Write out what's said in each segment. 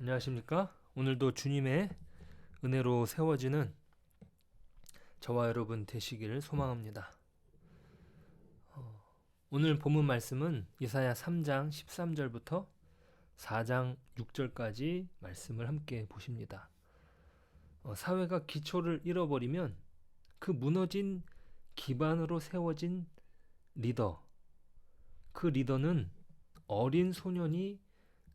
안녕하십니까? 오늘도 주님의 은혜로 세워지는 저와 여러분 되시기를 소망합니다. 어, 오늘 본문 말씀은 이사야 3장 13절부터 4장 6절까지 말씀을 함께 보십니다. 어, 사회가 기초를 잃어버리면 그 무너진 기반으로 세워진 리더, 그 리더는 어린 소년이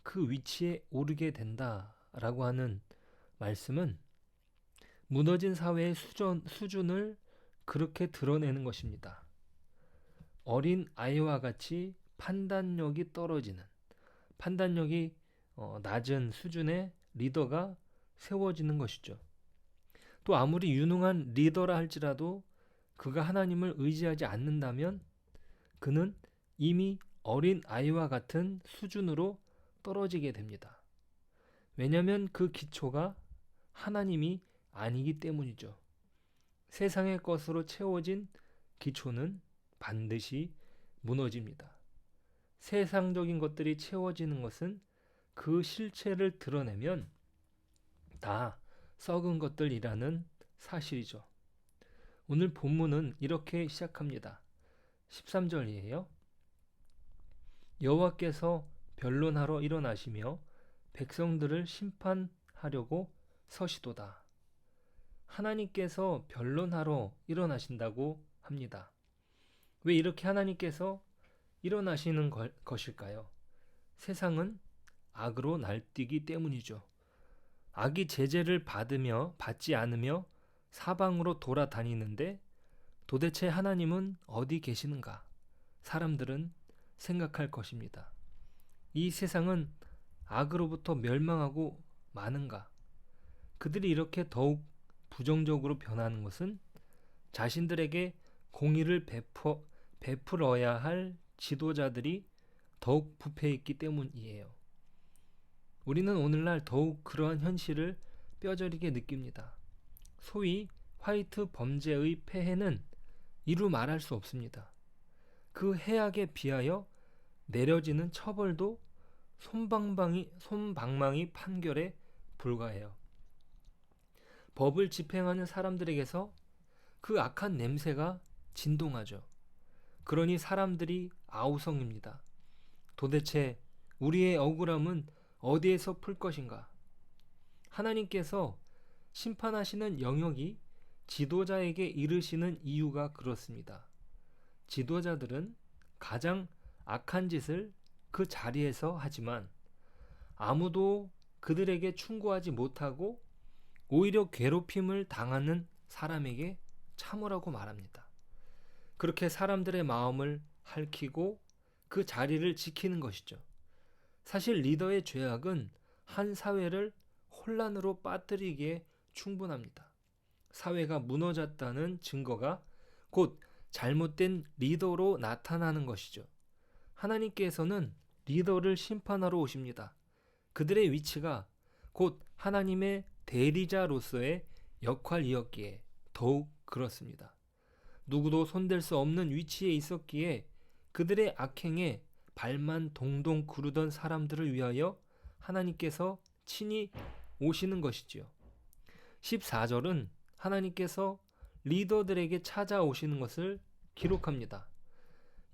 그 위치에 오르게 된다라고 하는 말씀은 무너진 사회의 수준, 수준을 그렇게 드러내는 것입니다. 어린 아이와 같이 판단력이 떨어지는, 판단력이 어, 낮은 수준의 리더가 세워지는 것이죠. 또 아무리 유능한 리더라 할지라도 그가 하나님을 의지하지 않는다면 그는 이미 어린 아이와 같은 수준으로 떨어지게 됩니다. 왜냐하면 그 기초가 하나님이 아니기 때문이죠. 세상의 것으로 채워진 기초는 반드시 무너집니다. 세상적인 것들이 채워지는 것은 그 실체를 드러내면 다 썩은 것들이라는 사실이죠. 오늘 본문은 이렇게 시작합니다. 13절이에요. 여호와께서 변론하러 일어나시며 백성들을 심판하려고 서시도다. 하나님께서 변론하러 일어나신다고 합니다. 왜 이렇게 하나님께서 일어나시는 것일까요? 세상은 악으로 날뛰기 때문이죠. 악이 제재를 받으며 받지 않으며 사방으로 돌아다니는데 도대체 하나님은 어디 계시는가? 사람들은 생각할 것입니다. 이 세상은 악으로부터 멸망하고 마는가? 그들이 이렇게 더욱 부정적으로 변하는 것은 자신들에게 공의를 베풀, 베풀어야 할 지도자들이 더욱 부패했기 때문이에요. 우리는 오늘날 더욱 그러한 현실을 뼈저리게 느낍니다. 소위 화이트 범죄의 폐해는 이루 말할 수 없습니다. 그 해악에 비하여 내려지는 처벌도 손방망이, 손방망이 판결에 불과해요. 법을 집행하는 사람들에게서 그 악한 냄새가 진동하죠. 그러니 사람들이 아우성입니다. 도대체 우리의 억울함은 어디에서 풀 것인가? 하나님께서 심판하시는 영역이 지도자에게 이르시는 이유가 그렇습니다. 지도자들은 가장 악한 짓을 그 자리에서 하지만 아무도 그들에게 충고하지 못하고 오히려 괴롭힘을 당하는 사람에게 참으라고 말합니다. 그렇게 사람들의 마음을 핥히고 그 자리를 지키는 것이죠. 사실 리더의 죄악은 한 사회를 혼란으로 빠뜨리기에 충분합니다. 사회가 무너졌다는 증거가 곧 잘못된 리더로 나타나는 것이죠. 하나님께서는 리더를 심판하러 오십니다. 그들의 위치가 곧 하나님의 대리자로서의 역할이었기에 더욱 그렇습니다. 누구도 손댈 수 없는 위치에 있었기에 그들의 악행에 발만 동동 구르던 사람들을 위하여 하나님께서 친히 오시는 것이지요. 14절은 하나님께서 리더들에게 찾아오시는 것을 기록합니다.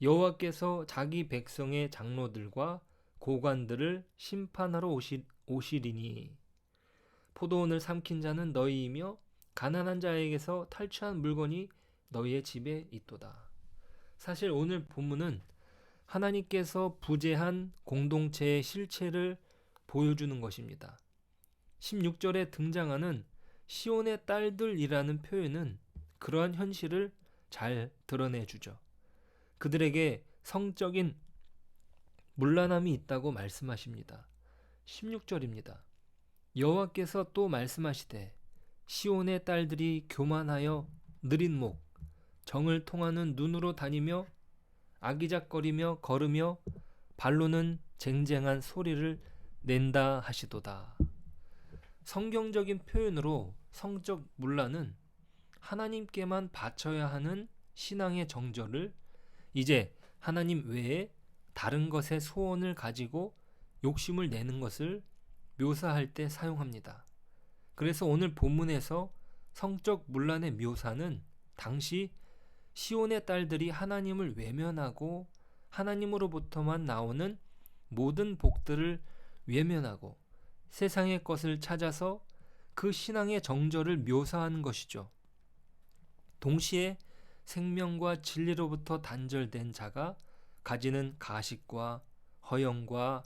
여호와께서 자기 백성의 장로들과 고관들을 심판하러 오시, 오시리니 포도원을 삼킨 자는 너희이며 가난한 자에게서 탈취한 물건이 너희의 집에 있도다. 사실 오늘 본문은 하나님께서 부재한 공동체의 실체를 보여주는 것입니다. 16절에 등장하는 시온의 딸들이라는 표현은 그러한 현실을 잘 드러내 주죠. 그들에게 성적인 문란함이 있다고 말씀하십니다. 16절입니다. 여호와께서 또 말씀하시되 시온의 딸들이 교만하여 느린 목 정을 통하는 눈으로 다니며 아기작거리며 걸으며 발로는 쟁쟁한 소리를 낸다 하시도다. 성경적인 표현으로 성적 문란은 하나님께만 바쳐야 하는 신앙의 정절을 이제 하나님 외에 다른 것에 소원을 가지고 욕심을 내는 것을 묘사할 때 사용합니다. 그래서 오늘 본문에서 성적 문란의 묘사는 당시 시온의 딸들이 하나님을 외면하고 하나님으로부터만 나오는 모든 복들을 외면하고 세상의 것을 찾아서 그 신앙의 정절을 묘사하는 것이죠. 동시에 생명과 진리로부터 단절된 자가 가지는 가식과 허영과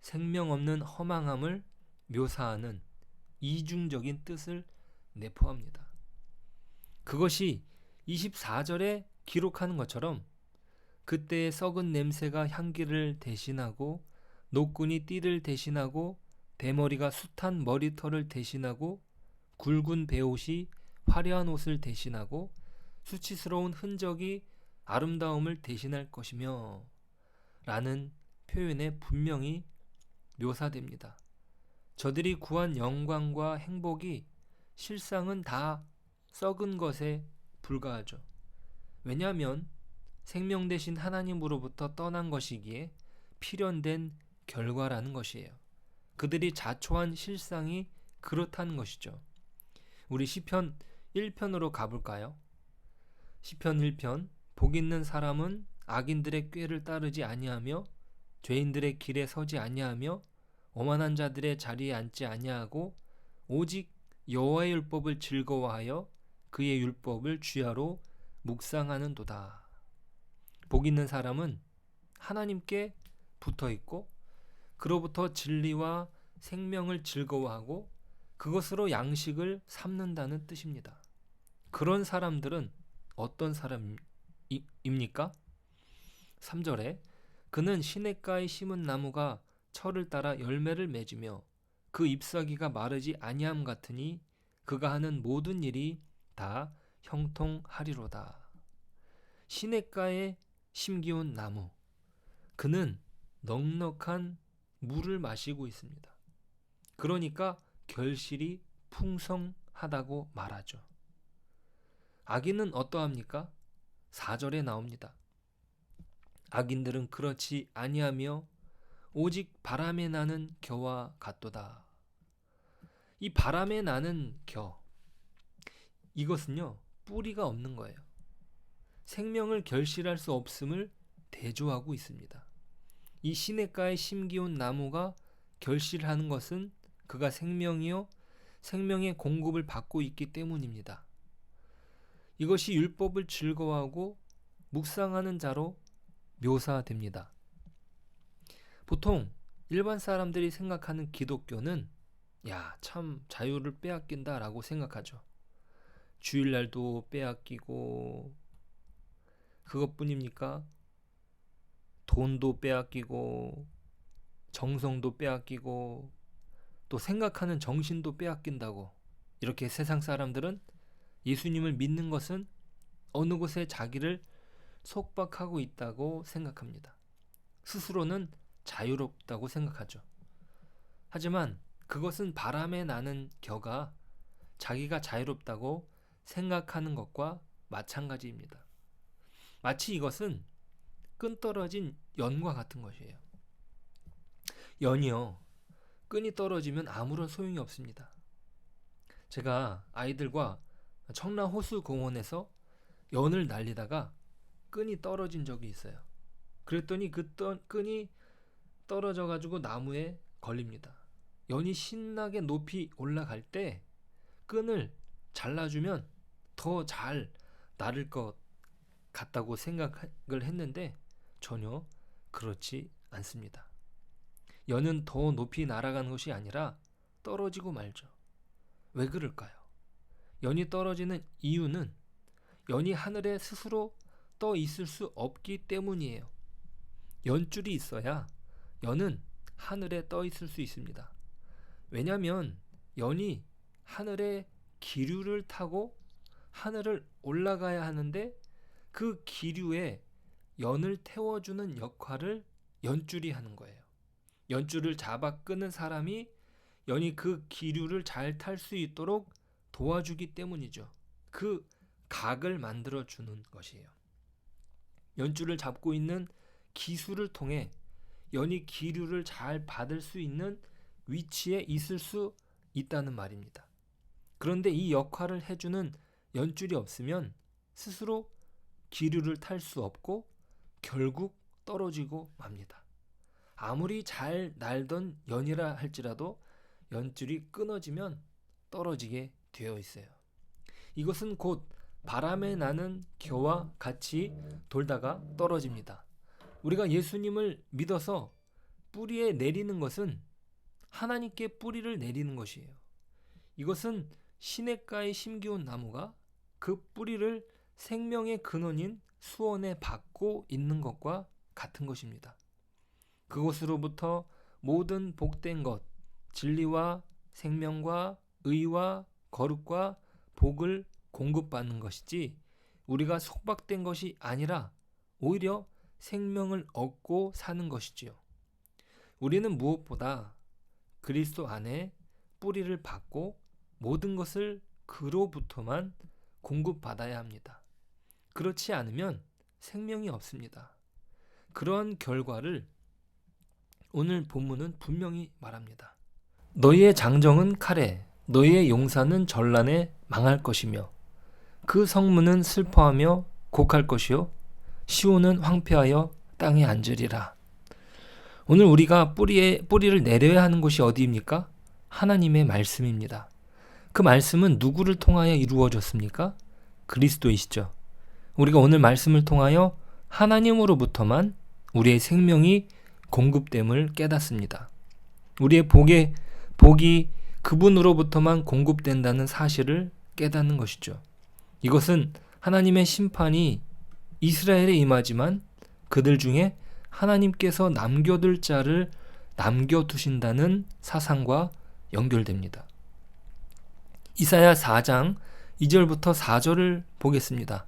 생명 없는 허망함을 묘사하는 이중적인 뜻을 내포합니다. 그것이 24절에 기록하는 것처럼 그때의 썩은 냄새가 향기를 대신하고 노끈이 띠를 대신하고 대머리가 숱한 머리털을 대신하고 굵은 베옷이 화려한 옷을 대신하고 수치스러운 흔적이 아름다움을 대신할 것이며 라는 표현에 분명히 묘사됩니다. 저들이 구한 영광과 행복이 실상은 다 썩은 것에 불과하죠. 왜냐하면 생명 대신 하나님으로부터 떠난 것이기에 필연된 결과라는 것이에요. 그들이 자초한 실상이 그렇다는 것이죠. 우리 시편 1편으로 가볼까요? 시편 1편 복 있는 사람은 악인들의 꾀를 따르지 아니하며 죄인들의 길에 서지 아니하며 오만한 자들의 자리에 앉지 아니하고 오직 여호와의 율법을 즐거워하여 그의 율법을 주야로 묵상하는도다. 복 있는 사람은 하나님께 붙어 있고 그로부터 진리와 생명을 즐거워하고 그것으로 양식을 삼는다는 뜻입니다. 그런 사람들은 어떤 사람입니까? 3절에 그는 시냇가에 심은 나무가 철을 따라 열매를 맺으며 그 잎사귀가 마르지 아니함 같으니 그가 하는 모든 일이 다 형통하리로다. 시냇가에 심기운 나무 그는 넉넉한 물을 마시고 있습니다. 그러니까 결실이 풍성하다고 말하죠. 악인은 어떠합니까? 4절에 나옵니다. 악인들은 그렇지 아니하며 오직 바람에 나는 겨와 같도다. 이 바람에 나는 겨 이것은요 뿌리가 없는 거예요. 생명을 결실할 수 없음을 대조하고 있습니다. 이 시냇가에 심기운 나무가 결실하는 것은 그가 생명이요 생명의 공급을 받고 있기 때문입니다. 이것이 율법을 즐거워하고 묵상하는 자로 묘사됩니다. 보통 일반 사람들이 생각하는 기독교는 야, 참 자유를 빼앗긴다 라고 생각하죠. 주일날도 빼앗기고 그것뿐입니까? 돈도 빼앗기고 정성도 빼앗기고 또 생각하는 정신도 빼앗긴다고 이렇게 세상 사람들은 예수님을 믿는 것은 어느 곳에 자기를 속박하고 있다고 생각합니다. 스스로는 자유롭다고 생각하죠. 하지만 그것은 바람에 나는 겨가 자기가 자유롭다고 생각하는 것과 마찬가지입니다. 마치 이것은 끈 떨어진 연과 같은 것이에요. 연이요. 끈이 떨어지면 아무런 소용이 없습니다. 제가 아이들과 청라 호수 공원에서 연을 날리다가 끈이 떨어진 적이 있어요. 그랬더니 그 떠, 끈이 떨어져 가지고 나무에 걸립니다. 연이 신나게 높이 올라갈 때 끈을 잘라주면 더 잘 나를 것 같다고 생각을 했는데 전혀 그렇지 않습니다. 연은 더 높이 날아가는 것이 아니라 떨어지고 말죠. 왜 그럴까요? 연이 떨어지는 이유는 연이 하늘에 스스로 떠 있을 수 없기 때문이에요. 연줄이 있어야 연은 하늘에 떠 있을 수 있습니다. 왜냐하면 연이 하늘에 기류를 타고 하늘을 올라가야 하는데 그 기류에 연을 태워주는 역할을 연줄이 하는 거예요. 연줄을 잡아 끄는 사람이 연이 그 기류를 잘 탈 수 있도록 도와주기 때문이죠. 그 각을 만들어 주는 것이에요. 연줄을 잡고 있는 기술을 통해 연이 기류를 잘 받을 수 있는 위치에 있을 수 있다는 말입니다. 그런데 이 역할을 해주는 연줄이 없으면 스스로 기류를 탈 수 없고 결국 떨어지고 맙니다. 아무리 잘 날던 연이라 할지라도 연줄이 끊어지면 떨어지게 되어 있어요. 이것은 곧 바람에 나는 겨와 같이 돌다가 떨어집니다. 우리가 예수님을 믿어서 뿌리에 내리는 것은 하나님께 뿌리를 내리는 것이에요. 이것은 시냇가에 심기운 나무가 그 뿌리를 생명의 근원인 수원에 받고 있는 것과 같은 것입니다. 그곳으로부터 모든 복된 것, 진리와 생명과 의와 거룩과 복을 공급받는 것이지 우리가 속박된 것이 아니라 오히려 생명을 얻고 사는 것이지요. 우리는 무엇보다 그리스도 안에 뿌리를 받고 모든 것을 그로부터만 공급받아야 합니다. 그렇지 않으면 생명이 없습니다. 그러한 결과를 오늘 본문은 분명히 말합니다. 너희의 장정은 칼에, 너희의 용사는 전란에 망할 것이며 그 성문은 슬퍼하며 곡할 것이요 시온은 황폐하여 땅에 앉으리라. 오늘 우리가 뿌리에 뿌리를 내려야 하는 곳이 어디입니까? 하나님의 말씀입니다. 그 말씀은 누구를 통하여 이루어졌습니까? 그리스도이시죠. 우리가 오늘 말씀을 통하여 하나님으로부터만 우리의 생명이 공급됨을 깨닫습니다. 우리의 복의 복이 그분으로부터만 공급된다는 사실을 깨닫는 것이죠. 이것은 하나님의 심판이 이스라엘에 임하지만 그들 중에 하나님께서 남겨둘 자를 남겨두신다는 사상과 연결됩니다. 이사야 4장 2절부터 4절을 보겠습니다.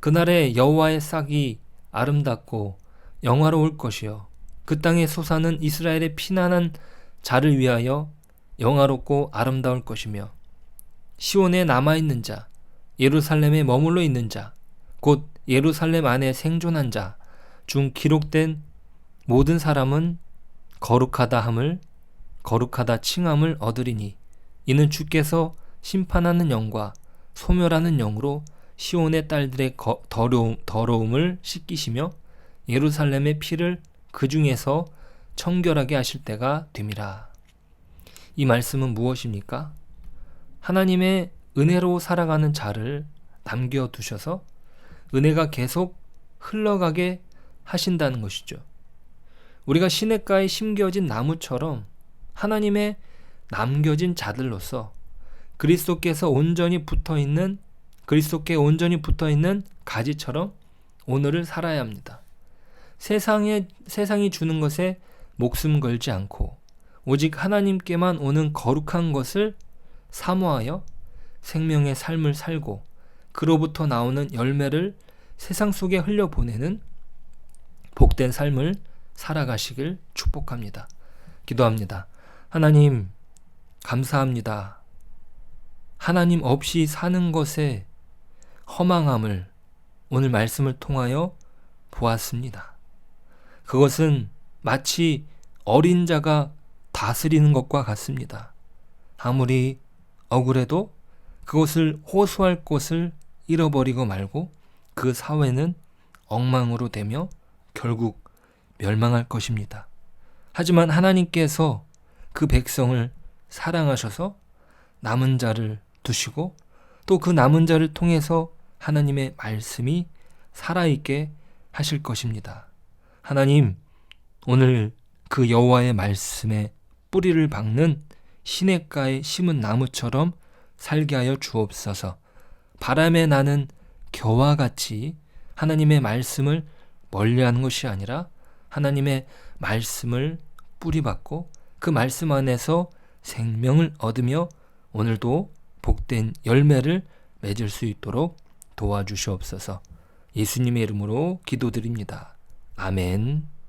그날에 여호와의 싹이 아름답고 영화로울 것이요 그 땅의 소사는 이스라엘의 피난한 자를 위하여 영화롭고 아름다울 것이며 시온에 남아 있는 자 예루살렘에 머물러 있는 자 곧 예루살렘 안에 생존한 자 중 기록된 모든 사람은 거룩하다 함을 거룩하다 칭함을 얻으리니 이는 주께서 심판하는 영과 소멸하는 영으로 시온의 딸들의 거, 더러움, 더러움을 씻기시며 예루살렘의 피를 그 중에서 청결하게 하실 때가 됨이라. 이 말씀은 무엇입니까? 하나님의 은혜로 살아가는 자를 남겨 두셔서 은혜가 계속 흘러가게 하신다는 것이죠. 우리가 시냇가에 심겨진 나무처럼 하나님의 남겨진 자들로서 그리스도께서 온전히 붙어 있는 그리스도께 온전히 붙어 있는 가지처럼 오늘을 살아야 합니다. 세상에 세상이 주는 것에 목숨 걸지 않고 오직 하나님께만 오는 거룩한 것을 사모하여 생명의 삶을 살고 그로부터 나오는 열매를 세상 속에 흘려보내는 복된 삶을 살아가시길 축복합니다. 기도합니다. 하나님, 감사합니다. 하나님 없이 사는 것에 허망함을 오늘 말씀을 통하여 보았습니다. 그것은 마치 어린 자가 다스리는 것과 같습니다. 아무리 억울해도 그것을 호소할 곳을 잃어버리고 말고 그 사회는 엉망으로 되며 결국 멸망할 것입니다. 하지만 하나님께서 그 백성을 사랑하셔서 남은 자를 두시고 또 그 남은 자를 통해서 하나님의 말씀이 살아있게 하실 것입니다. 하나님, 오늘 그 여호와의 말씀에 뿌리를 박는 시냇가에 심은 나무처럼 살게 하여 주옵소서. 바람에 나는 겨와 같이 하나님의 말씀을 멀리하는 것이 아니라 하나님의 말씀을 뿌리받고 그 말씀 안에서 생명을 얻으며 오늘도 복된 열매를 맺을 수 있도록 도와주시옵소서. 예수님의 이름으로 기도드립니다. 아멘.